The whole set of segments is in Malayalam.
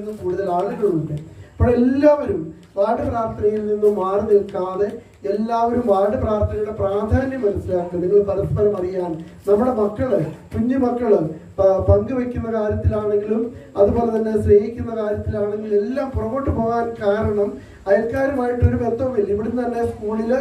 കൂടുതൽ ആളുകളുണ്ട് അപ്പോൾ എല്ലാവരും വാർഡ് പ്രാർത്ഥനയിൽ നിന്നും മാറി നിൽക്കാതെ എല്ലാവരും വാർഡ് പ്രാർത്ഥനയുടെ പ്രാധാന്യം മനസ്സിലാക്കുക. നിങ്ങൾ പരസ്പരം അറിയാൻ നമ്മുടെ മക്കൾ കുഞ്ഞു മക്കൾ പങ്കുവെക്കുന്ന കാര്യത്തിലാണെങ്കിലും അതുപോലെ തന്നെ സ്നേഹിക്കുന്ന കാര്യത്തിലാണെങ്കിലും എല്ലാം പുറകോട്ട് പോകാൻ കാരണം അയൽക്കാരുമായിട്ട് ഒരു ബന്ധവുമില്ല. ഇവിടുന്ന് തന്നെ സ്കൂളിൽ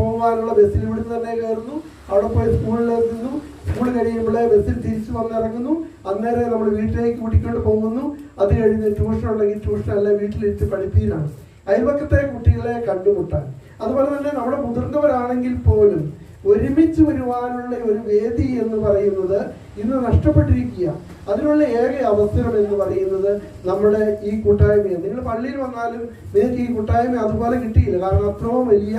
പോകാനുള്ള ബസ്സിൽ ഇവിടുന്ന് തന്നെ കയറുന്നു. അവിടെ പോയി സ്കൂളിൽ നിന്നു. സ്കൂൾ കഴിയുമ്പോൾ ബസ്സിൽ തിരിച്ചു വന്നിറങ്ങുന്നു. അന്നേരം നമ്മൾ വീട്ടിലേക്ക് കൂട്ടിക്കൊണ്ട് പോകുന്നു. അത് കഴിഞ്ഞ് ട്യൂഷൻ ഉണ്ടെങ്കിൽ ട്യൂഷൻ അല്ല വീട്ടിലിരുത്തി പഠിപ്പീരാണ് അയൽപക്കത്തെ കുട്ടികളെ കണ്ടുമുട്ടാൻ. അതുപോലെ തന്നെ നമ്മുടെ മുതിർന്നവരാണെങ്കിൽ പോലും ഒരുമിച്ച് വരുവാനുള്ള ഒരു വേദി എന്ന് പറയുന്നത് ഇന്ന് നഷ്ടപ്പെട്ടിരിക്കുക അതിനുള്ള ഏക അവസരം എന്ന് പറയുന്നത് നമ്മുടെ ഈ കൂട്ടായ്മയാണ്. നിങ്ങൾ പള്ളിയിൽ വന്നാലും നിങ്ങൾക്ക് ഈ കൂട്ടായ്മ അതുപോലെ കിട്ടിയില്ല. കാരണം അത്രയും വലിയ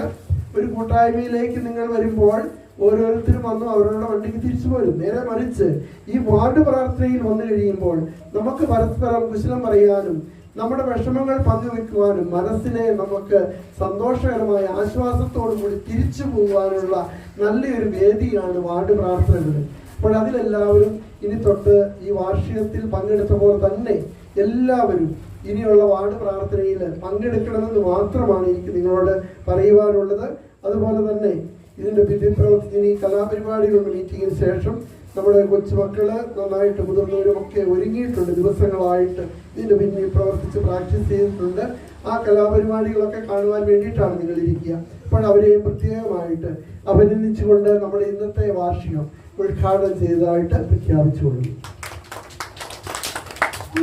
ഒരു കൂട്ടായ്മയിലേക്ക് നിങ്ങൾ വരുമ്പോൾ ഓരോരുത്തരും വന്നു അവരുടെ വണ്ടിക്ക് തിരിച്ചു പോരും. നേരെ മറിച്ച് ഈ വാർഡ് പ്രാർത്ഥനയിൽ വന്നു കഴിയുമ്പോൾ നമുക്ക് പരസ്പരം കുശലം പറയാനും നമ്മുടെ വിഷമങ്ങൾ പങ്കുവെക്കുവാനും മനസ്സിനെ നമുക്ക് സന്തോഷകരമായ ആശ്വാസത്തോടു കൂടി തിരിച്ചു പോകാനുള്ള നല്ലൊരു വേദിയാണ് വാർഡ് പ്രാർത്ഥനകൾ. അപ്പോൾ അതിലെല്ലാവരും ഇനി തൊട്ട് ഈ വാർഷികത്തിൽ പങ്കെടുത്ത പോലെ തന്നെ എല്ലാവരും ഇനിയുള്ള വാർഡ് പ്രാർത്ഥനയിൽ പങ്കെടുക്കണമെന്ന് മാത്രമാണ് എനിക്ക് നിങ്ങളോട് പറയുവാനുള്ളത്. അതുപോലെ തന്നെ ഇതിന്റെ പിന്നിൽ പ്രവർത്തിക്കുന്ന ഈ കലാപരിപാടികളുടെ മീറ്റിങ്ങിന് ശേഷം നമ്മുടെ കൊച്ചുമക്കൾ നന്നായിട്ട് മുതിർന്നവരും ഒക്കെ ഒരുങ്ങിയിട്ടുണ്ട്. ദിവസങ്ങളായിട്ട് ഇതിന്റെ പിന്നിൽ പ്രവർത്തിച്ച് പ്രാക്ടീസ് ചെയ്തിട്ടുണ്ട് ആ കലാപരിപാടികളൊക്കെ കാണുവാൻ വേണ്ടിയിട്ടാണ് നിങ്ങൾ ഇരിക്കുക. അപ്പോൾ അവരെ പ്രത്യേകമായിട്ട് അഭിനന്ദിച്ചുകൊണ്ട് നമ്മുടെ ഇന്നത്തെ വാർഷികം ഉദ്ഘാടനം ചെയ്തതായിട്ട് പ്രഖ്യാപിച്ചുകൊള്ളു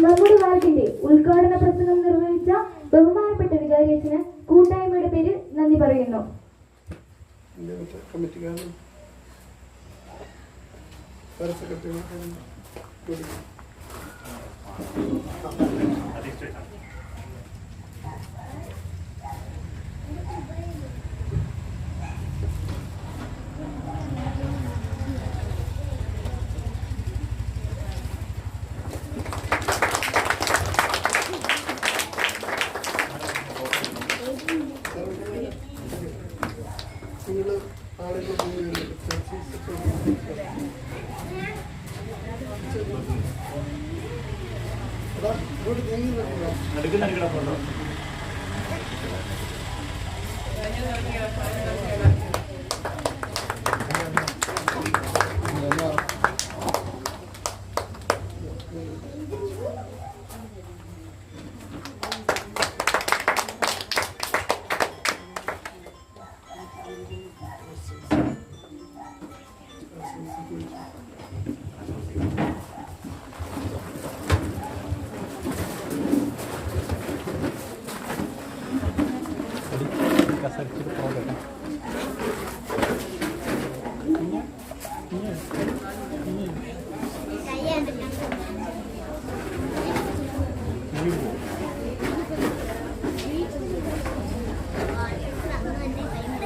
നമ്മുടെ വാർഡിന്റെ ഉദ്ഘാടന പ്രസംഗം നിർവഹിച്ച ബഹുമാനപ്പെട്ട വികാരിയച്ഛന് കൂട്ടായ്മയുടെ പേരിൽ നന്ദി പറയുന്നു. Mira, está investigando. Para sacarte una cara. നിങ്ങൾ ആളുകൾ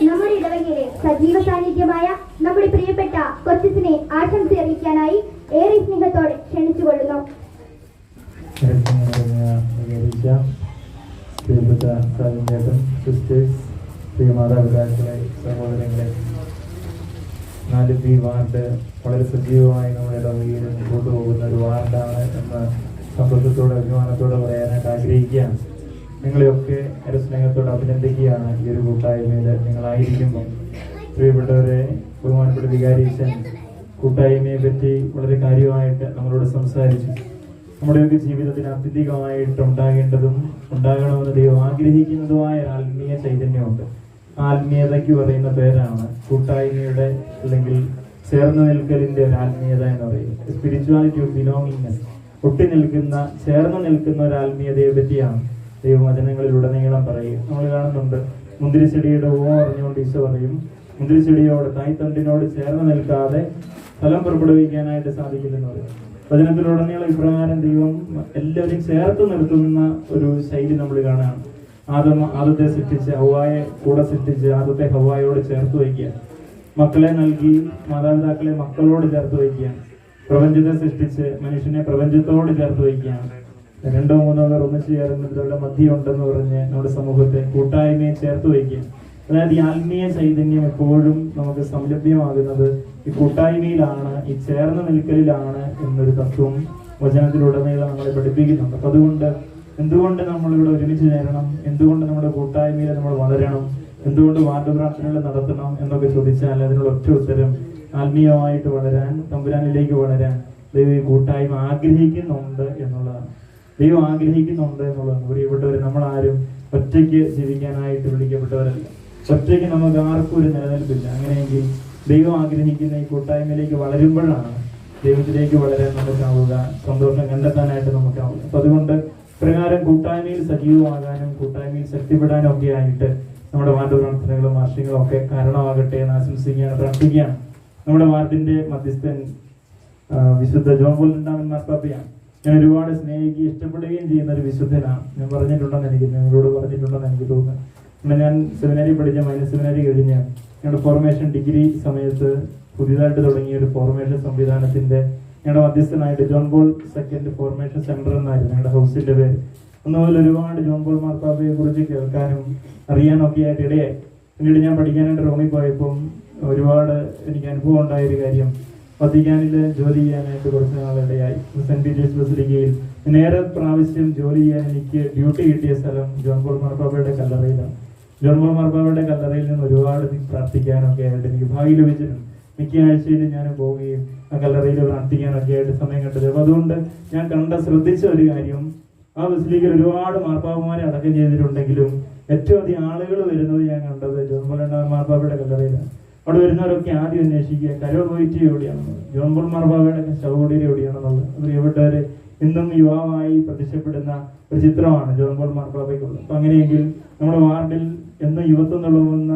നമ്മുടെ ഇടവകയിലെ സജീവ സാന്നിധ്യമായ നമ്മുടെ പ്രിയപ്പെട്ട കൊച്ചസിനെ ആശംസ അറിയിക്കാനായി ഏറെ സ്നേഹത്തോടെ ക്ഷണിച്ചുകൊള്ളുന്നു. സിസ്റ്റേഴ്സ് പ്രിയ മാതാപിതാക്കളെ സഹോദരങ്ങളെ നാല് ബി വാർഡ് വളരെ സജീവമായി നമ്മുടെ ഇടവകയിൽ മുമ്പോട്ട് പോകുന്ന ഒരു വാർഡാണ് എന്ന് സന്തോഷത്തോടെ അഭിമാനത്തോടെ പറയാനായിട്ട് ആഗ്രഹിക്കുകയാണ്. നിങ്ങളെയൊക്കെ സ്നേഹത്തോടെ അഭിനന്ദിക്കുകയാണ് ഈ ഒരു കൂട്ടായ്മയിൽ നിങ്ങളായിരിക്കുമ്പോൾ. പ്രിയപ്പെട്ടവരെ ബഹുമാനപ്പെട്ട വികാരീശൻ കൂട്ടായ്മയെ പറ്റി വളരെ കാര്യമായിട്ട് നമ്മളോട് സംസാരിച്ചു. നമ്മുടെയൊക്കെ ജീവിതത്തിന് അത്യധികമായിട്ട് ഉണ്ടാകേണ്ടതും ഉണ്ടാകണമെന്ന് ദൈവം ആഗ്രഹിക്കുന്നതുമായ ആത്മീയ ചൈതന്യമുണ്ട് ആ ആത്മീയതയ്ക്ക് പറയുന്ന പേരാണ്. കൂട്ടായ്മയുടെ അല്ലെങ്കിൽ ചേർന്ന് നിൽക്കലിന്റെ ഒരു ആത്മീയത എന്ന് പറയുന്നത്. സ്പിരിച്വാലിറ്റി ഓഫ് ബിലോങ്ങിങ്നെസ് ഒട്ടി നിൽക്കുന്ന ചേർന്ന് നിൽക്കുന്ന ഒരു ആത്മീയതയെ പറ്റിയാണ് ദൈവവചനങ്ങളിലുടനീളം പറയുക. നമ്മൾ കാണുന്നുണ്ട് മുന്തിരിച്ചെടിയുടെ ഓ അറിഞ്ഞുകൊണ്ട് ഈശോ പറയും മുന്തിരിച്ചെടിയോട് തായ്തണ്ടിനോട് ചേർന്ന് നിൽക്കാതെ ഫലം പുറപ്പെടുവിക്കാനായിട്ട് സാധിക്കില്ലെന്ന് പറയും. വചനത്തിലുടനീളം ഇപ്രകാരം ദൈവം എല്ലാവരെയും ചേർത്ത് നിർത്തുന്ന ഒരു ശൈലി നമ്മൾ കാണുകയാണ്. ആദം ആദത്തെ സൃഷ്ടിച്ച് ഹവായെ കൂടെ സൃഷ്ടിച്ച് ആദത്തെ ഹവായോട് ചേർത്ത് വയ്ക്കുക. മക്കളെ നൽകി മാതാപിതാക്കളെ മക്കളോട് ചേർത്ത് വയ്ക്കുക. പ്രപഞ്ചത്തെ സൃഷ്ടിച്ച് മനുഷ്യനെ പ്രപഞ്ചത്തോട് ചേർത്ത് വയ്ക്കുകയാണ് രണ്ടോ മൂന്നോ പേർ ഒന്നിച്ചു ചേർന്നതിലുള്ള മധ്യം ഉണ്ടെന്ന് പറഞ്ഞ് നമ്മുടെ സമൂഹത്തെ കൂട്ടായ്മയെ ചേർത്ത് വയ്ക്കുക. അതായത് ഈ ആത്മീയ ചൈതന്യം എപ്പോഴും നമുക്ക് സംലഭ്യമാകുന്നത് ഈ കൂട്ടായ്മയിലാണ് ഈ ചേർന്ന് നിൽക്കലിലാണ് എന്നൊരു തത്വം വചനത്തിലുടനീളം നമ്മളെ പഠിപ്പിക്കുന്നുണ്ട്. അപ്പൊ അതുകൊണ്ട് എന്തുകൊണ്ട് നമ്മൾ ഇവിടെ ഒരുമിച്ച് ചേരണം? എന്തുകൊണ്ട് നമ്മുടെ കൂട്ടായ്മയിൽ നമ്മൾ വളരണം? എന്തുകൊണ്ട് വാർഡ് പ്രാർത്ഥനകൾ നടത്തണം എന്നൊക്കെ ചോദിച്ചാൽ അതിനുള്ള ഒറ്റ ഉത്തരം ആത്മീയമായിട്ട് വളരാൻ തമ്പുരാനിലേക്ക് വളരാൻ ദൈവം ഈ കൂട്ടായ്മ ആഗ്രഹിക്കുന്നുണ്ട് എന്നുള്ളതാണ്. ദൈവം ആഗ്രഹിക്കുന്നുണ്ട് എന്നുള്ളതാണ്. പ്രിയപ്പെട്ടവർ നമ്മളാരും ഒറ്റയ്ക്ക് ജീവിക്കാനായിട്ട് വിളിക്കപ്പെട്ടവരല്ല. ഒറ്റയ്ക്ക് നമുക്ക് ആർക്കും ഒരു നിലനിൽപ്പില്ല. അങ്ങനെയെങ്കിൽ ദൈവം ആഗ്രഹിക്കുന്ന ഈ കൂട്ടായ്മയിലേക്ക് വളരുമ്പോഴാണ് ദൈവത്തിലേക്ക് വളരാൻ നമുക്കാവുക സന്തോഷം കണ്ടെത്താനായിട്ട് നമുക്കാവുക അപ്പൊ അതുകൊണ്ട് പ്രകാരം കൂട്ടായ്മയിൽ സജീവമാകാനും കൂട്ടായ്മയിൽ ശക്തിപ്പെടാനും ഒക്കെ ആയിട്ട് നമ്മുടെ വാർഡ് പ്രവർത്തനങ്ങളും വാർഷികങ്ങളും ഒക്കെ കാരണമാകട്ടെ എന്ന് ആശംസിക്കുകയാണ് പ്രാർത്ഥിക്കുകയാണ്. നമ്മുടെ വാർഡിന്റെ മധ്യസ്ഥൻ വിശുദ്ധ ജോൺ പോൾ രണ്ടാമൻ മാർപ്പാപ്പയാണ്. ഞാൻ ഒരുപാട് സ്നേഹിക്കുകയും ഇഷ്ടപ്പെടുകയും ചെയ്യുന്ന ഒരു വിശുദ്ധനാണ്. ഞാൻ പറഞ്ഞിട്ടുണ്ടെന്ന് എനിക്ക് നിങ്ങളോട് പറഞ്ഞിട്ടുണ്ടെന്ന് എനിക്ക് തോന്നുന്നു. പിന്നെ ഞാൻ സെമിനാരി പഠിച്ച മൈനസ് സെമിനാരി കഴിഞ്ഞ് ഞങ്ങളുടെ ഫോർമേഷൻ ഡിഗ്രി സമയത്ത് പുതിയതായിട്ട് തുടങ്ങിയ ഒരു ഫോർമേഷൻ സംവിധാനത്തിന്റെ ഞങ്ങളുടെ മധ്യസ്ഥനായിട്ട് John Ball second formation centre എന്നായിരുന്നു ഞങ്ങളുടെ ഹൗസിന്റെ പേര്. ഒന്നുപോലെ ഒരുപാട് ജോൺ ബോൾ മാർപ്പാപ്പയെ കുറിച്ച് കേൾക്കാനും അറിയാനും ഒക്കെ ആയിട്ട് ഇടയായി. പിന്നീട് ഞാൻ പഠിക്കാനായിട്ട് റോമിൽ പോയപ്പം ഒരുപാട് എനിക്ക് അനുഭവം ഉണ്ടായ ഒരു കാര്യം. വത്തിക്കാനിൽ ജോലി ചെയ്യാനായിട്ട് കുറച്ച് നാളിടയായി. സെന്റ് പീറ്റേഴ്സ് ബസിലിക്കയിൽ നേരെ പ്രാവശ്യം ജോലി ചെയ്യാൻ എനിക്ക് ഡ്യൂട്ടി കിട്ടിയ സ്ഥലം ജോൺ ബോൾ മാർപ്പാപ്പയുടെ കല്ലറയിലാണ്. ജോൺ ബോൾ മാർപ്പാപ്പയുടെ കല്ലറയിൽ നിന്ന് ഒരുപാട് പ്രാർത്ഥിക്കാനൊക്കെ ആയിട്ട് എനിക്ക് ഭാഗ്യം ലഭിച്ചിട്ടുണ്ട്. മിക്ക ആഴ്ചയിലും ഞാൻ പോവുകയും കല്ലറയിൽ പ്രാർത്ഥിക്കാനൊക്കെ ആയിട്ട് സമയം കണ്ടത്. അപ്പൊ അതുകൊണ്ട് ഞാൻ കണ്ട ശ്രദ്ധിച്ച ഒരു കാര്യം ആ ബസിലിക്കയിൽ ഒരുപാട് മാർപ്പാപ്പമാരെ അടക്കം ചെയ്തിട്ടുണ്ടെങ്കിലും ഏറ്റവും അധികം ആളുകൾ വരുന്നത് ഞാൻ കണ്ടത് ജോൺ പോൾ രണ്ടാം മാർപ്പാപ്പയുടെ കല്ലറയിലാണ് അവിടെ വരുന്നവരൊക്കെ ആദ്യം അന്വേഷിക്കുക കരോ പോയിട്ട് എവിടെയാണെന്നുള്ളത് ജോൺപോൾ മാർപ്പാപ്പയുടെ ശവകുടീരം എവിടെയാണെന്നുള്ളത്. പ്രിയപ്പെട്ടവര് ഇന്നും യുവാവായി പ്രത്യക്ഷപ്പെടുന്ന ഒരു ചിത്രമാണ് ജോൺപോൾ മാർപ്പാപ്പയ്ക്കുള്ളത്. അപ്പൊ അങ്ങനെയെങ്കിൽ നമ്മുടെ വാർഡിൽ എന്നും യുവത്വം തുളുമ്പുന്ന